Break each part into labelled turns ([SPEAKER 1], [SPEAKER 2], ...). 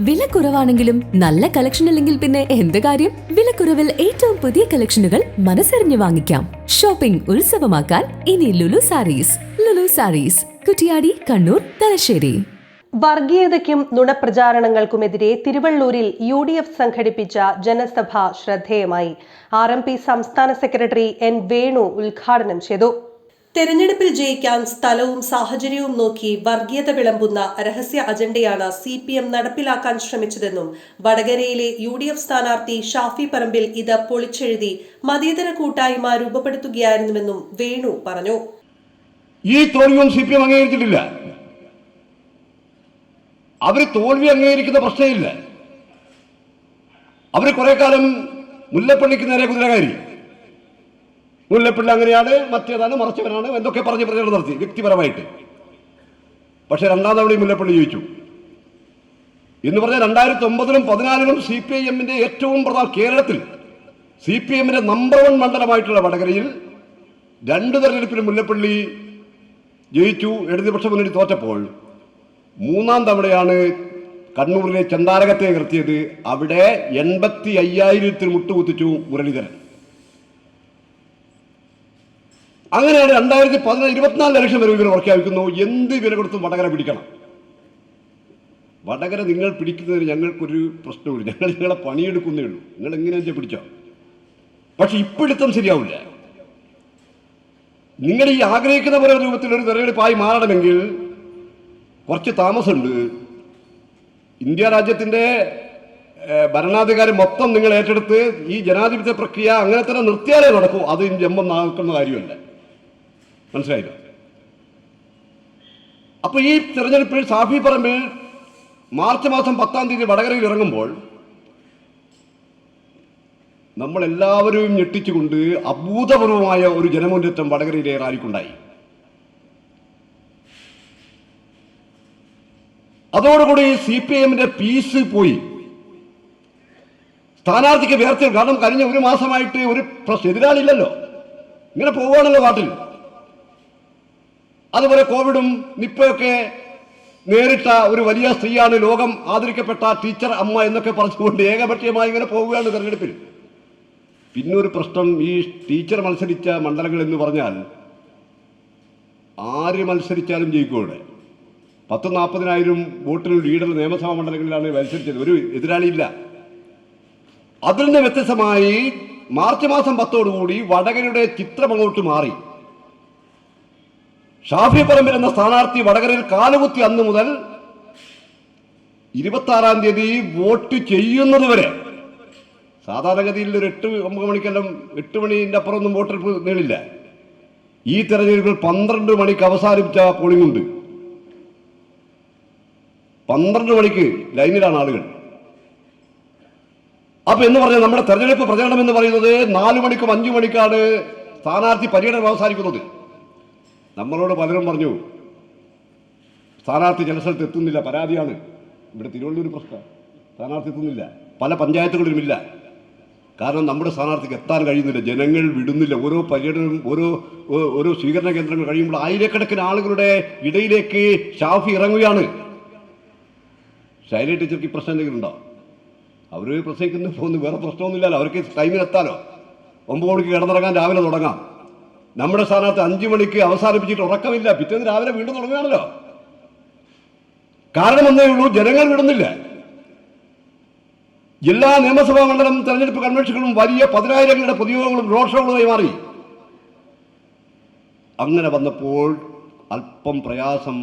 [SPEAKER 1] വില കുറവാണെങ്കിലും നല്ല കളക്ഷൻ അല്ലെങ്കിൽ പിന്നെ എന്ത് കാര്യം? വിലക്കുറവിൽ ഏറ്റവും പുതിയ കളക്ഷനുകൾ മനസ്സറിഞ്ഞു വാങ്ങിക്കാം. ഷോപ്പിംഗ് ഉത്സവമാക്കാൻ ഇനി ലുലു സാരീസ്. ലുലു സാരീസ്. കുറ്റിയാടി കണ്ണൂർ തലശ്ശേരി.
[SPEAKER 2] വർഗീയതയ്ക്കും നുണപ്രചാരണങ്ങൾക്കുമെതിരെ തിരുവള്ളൂരിൽ യു ഡി എഫ് സംഘടിപ്പിച്ച ജനസഭ ശ്രദ്ധേയമായി. ആർ എം പി സംസ്ഥാന സെക്രട്ടറി എൻ വേണു ഉദ്ഘാടനം ചെയ്തു. തെരഞ്ഞെടുപ്പിൽ ജയിക്കാൻ സ്ഥലവും സാഹചര്യവും നോക്കി വർഗീയത വിളമ്പുന്ന രഹസ്യ അജണ്ടയാണ് സി പി എം നടപ്പിലാക്കാൻ ശ്രമിച്ചതെന്നും വടകരയിലെ യു ഡി എഫ് സ്ഥാനാർത്ഥി ഷാഫി പറമ്പിൽ ഇത് പൊളിച്ചെഴുതി മതേതര കൂട്ടായ്മ രൂപപ്പെടുത്തുകയായിരുന്നുവെന്നും വേണു പറഞ്ഞു.
[SPEAKER 3] ഈ തോൽവിയും സി പി എം അംഗീകരിച്ചിട്ടില്ല. അവർ തോൽവി അംഗീകരിക്കുന്ന പ്രശ്നമില്ല. അവർ കുറെ കാലം മുല്ലപ്പള്ളിക്ക് നേരെ കുതിരകാരി മുല്ലപ്പള്ളി അങ്ങനെയാണ് മറ്റേതാണ് മറച്ചവനാണ് എന്തൊക്കെ പറഞ്ഞ് പ്രചരണം നടത്തി വ്യക്തിപരമായിട്ട്. പക്ഷെ രണ്ടാം തവണ മുല്ലപ്പള്ളി ജയിച്ചു. എന്ന് പറഞ്ഞാൽ രണ്ടായിരത്തി ഒമ്പതിലും പതിനാലിലും സി പി ഐ എമ്മിന്റെ ഏറ്റവും പ്രധാന കേരളത്തിൽ സി പി എമ്മിന്റെ നമ്പർ വൺ മണ്ഡലമായിട്ടുള്ള വടകരയിൽ രണ്ട് തെരഞ്ഞെടുപ്പിലും മുല്ലപ്പള്ളി ജയിച്ചു ഇടതുപക്ഷ മുന്നണി തോറ്റപ്പോൾ മൂന്നാം തവണയാണ് കണ്ണൂരിലെ ചന്താരകത്തെ നിർത്തിയത്. അവിടെ എൺപത്തി അയ്യായിരത്തിൽ മുട്ടുകുത്തിച്ചു മുരളീധരൻ. അങ്ങനെയാണ് രണ്ടായിരത്തി പതിനാല് ഇരുപത്തിനാല് ലക്ഷം വരെ ഇവർ പ്രഖ്യാപിക്കുന്നു എന്ത് വില കൊടുത്തും വടകര പിടിക്കണം. വടകര നിങ്ങൾ പിടിക്കുന്നതിന് ഞങ്ങൾക്കൊരു പ്രശ്നമില്ല ഞങ്ങൾ നിങ്ങളെ പണിയെടുക്കുന്നേ ഉള്ളൂ. നിങ്ങൾ എങ്ങനെയാണെന്ന് പിടിച്ചോ? പക്ഷെ ഇപ്പിടുത്തം ശരിയാവില്ല. നിങ്ങൾ ഈ ആഗ്രഹിക്കുന്ന പോലെ രൂപത്തിൽ ഒരു തെരഞ്ഞെടുപ്പായി മാറണമെങ്കിൽ കുറച്ച് താമസമുണ്ട്. ഇന്ത്യ രാജ്യത്തിന്റെ ഭരണാധികാരം മൊത്തം നിങ്ങൾ ഏറ്റെടുത്ത് ഈ ജനാധിപത്യ പ്രക്രിയ അങ്ങനെ തന്നെ നിർത്തിയാലേ നടക്കൂ. അത് ജമ്മം നടക്കുന്ന കാര്യമല്ല. മനസ്സിലായില്ല? അപ്പൊ ഈ തെരഞ്ഞെടുപ്പിൽ സാഫി പറമ്പിൽ മാർച്ച് മാസം പത്താം തീയതി വടകരയിൽ ഇറങ്ങുമ്പോൾ നമ്മൾ എല്ലാവരും ഞെട്ടിച്ചുകൊണ്ട് അഭൂതപൂർവമായ ഒരു ജനമുന്നേറ്റം വടകരയിലെ റാലിക്കുണ്ടായി. അതോടുകൂടി സി പി എമ്മിന്റെ പീസ് പോയി. സ്ഥാനാർത്ഥിക്ക് വേർത്തി കാരണം കഴിഞ്ഞ ഒരു മാസമായിട്ട് ഒരു എതിരാളില്ലല്ലോ ഇങ്ങനെ പോവുകയാണല്ലോ നാട്ടിൽ അതുപോലെ കോവിഡും നിപ്പയൊക്കെ നേരിട്ട ഒരു വലിയ സ്ത്രീയാണ് ലോകം ആദരിക്കപ്പെട്ട ടീച്ചർ അമ്മ എന്നൊക്കെ പറഞ്ഞുകൊണ്ട് ഏകപക്ഷീയമായി ഇങ്ങനെ പോവുകയാണ് തെരഞ്ഞെടുപ്പിൽ. പിന്നെ ഒരു പ്രശ്നം ഈ ടീച്ചർ മത്സരിച്ച മണ്ഡലങ്ങൾ എന്ന് പറഞ്ഞാൽ ആര് മത്സരിച്ചാലും ജയിക്കൂടെ പത്ത് നാൽപ്പതിനായിരം വോട്ടിൽ ലീഡർ നിയമസഭാ മണ്ഡലങ്ങളിലാണ് മത്സരിച്ചത്. ഒരു എതിരാളിയില്ല. അതിൽ നിന്ന് വ്യത്യസ്തമായി മാർച്ച് മാസം പത്തോടുകൂടി വടകരയുടെ ചിത്രം അങ്ങോട്ട് മാറി. ഷാഫി പറമ്പിൽ എന്ന സ്ഥാനാർത്ഥി വടകരയിൽ കാലുകുത്തി അന്ന് മുതൽ ഇരുപത്തി ആറാം തീയതി വോട്ട് ചെയ്യുന്നത് വരെ. സാധാരണഗതിയിൽ ഒരു എട്ട് ഒമ്പത് മണിക്കെല്ലാം എട്ട് മണിന്റെ അപ്പുറമൊന്നും വോട്ടെടുപ്പ് നീളില്ല. ഈ തെരഞ്ഞെടുപ്പിൽ പന്ത്രണ്ട് മണിക്ക് അവസാനിപ്പിച്ച പോളിംഗ് ഉണ്ട്. പന്ത്രണ്ട് മണിക്ക് ലൈനിലാണ് ആളുകൾ. അപ്പൊ എന്ന് പറഞ്ഞാൽ നമ്മുടെ തെരഞ്ഞെടുപ്പ് പ്രചരണം എന്ന് പറയുന്നത് നാലു മണിക്കും അഞ്ചു മണിക്കാണ് സ്ഥാനാർത്ഥി പര്യടനം അവസാനിക്കുന്നത്. നമ്മളോട് പലരും പറഞ്ഞു സ്ഥാനാർത്ഥി ചില സ്ഥലത്ത് എത്തുന്നില്ല പരാതിയാണ്. ഇവിടെ തിരുവള്ളൂർ പ്രശ്നം. സ്ഥാനാർത്ഥി എത്തുന്നില്ല. പല പഞ്ചായത്തുകളിലും ഇല്ല കാരണം നമ്മുടെ സ്ഥാനാർത്ഥിക്ക് എത്താൻ കഴിയുന്നില്ല. ജനങ്ങൾ വിടുന്നില്ല. ഓരോ പര്യടനം ഓരോ ഓരോ സ്വീകരണ കേന്ദ്രങ്ങൾ കഴിയുമ്പോൾ ആയിരക്കണക്കിന് ആളുകളുടെ ഇടയിലേക്ക് ഷാഫി ഇറങ്ങുകയാണ്. ശൈല ടീച്ചർക്ക് ഈ പ്രശ്നം എന്തെങ്കിലും ഉണ്ടോ? അവർ പ്രസംഗിക്കുന്ന പോകുന്നു വേറെ പ്രശ്നമൊന്നുമില്ലല്ലോ. അവർക്ക് ടൈമിൽ എത്താലോ ഒമ്പത് മണിക്ക് കിടന്നിറങ്ങാൻ രാവിലെ തുടങ്ങാം. നമ്മുടെ സ്ഥാനത്ത് അഞ്ചു മണിക്ക് അവസാനിപ്പിച്ചിട്ട് ഉറക്കമില്ല. പിറ്റേന്ന് രാവിലെ വീണ്ടും തുടങ്ങുകയാണല്ലോ. കാരണം എന്നേ ഉള്ളൂ ജനങ്ങൾ വിടുന്നില്ല എല്ലാ നിയമസഭാ മണ്ഡലം തെരഞ്ഞെടുപ്പ് കൺവെൻഷനുകളും വലിയ പതിനായിരങ്ങളുടെ പൊതുയോഗങ്ങളും റോഡ് ഷോകളുമായി മാറി. അങ്ങനെ വന്നപ്പോൾ അല്പം പ്രയാസം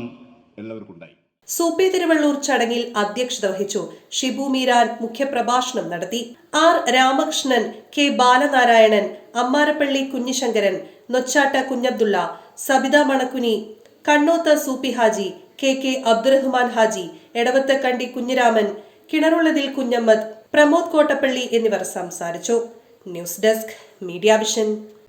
[SPEAKER 3] എല്ലാവർക്കും ഉണ്ടായി
[SPEAKER 2] സൂപ്പി തിരുവള്ളൂർ ചടങ്ങിൽ അധ്യക്ഷത വഹിച്ചു ഷിബു മീരാൻ മുഖ്യപ്രഭാഷണം നടത്തി. R Ramakrishnan K Balanarayanan Ammarappally Kunhisankaran Nochatta Kunhabdulla Sabitha Manakkuni Kannoth Soopy Haji K K Abdurahman Haji Edavath Kandi Kunhiraman Kinarullathil Kunhammad Pramod Kottappally എന്നിവർ സംസാരിച്ചു. News desk media vision.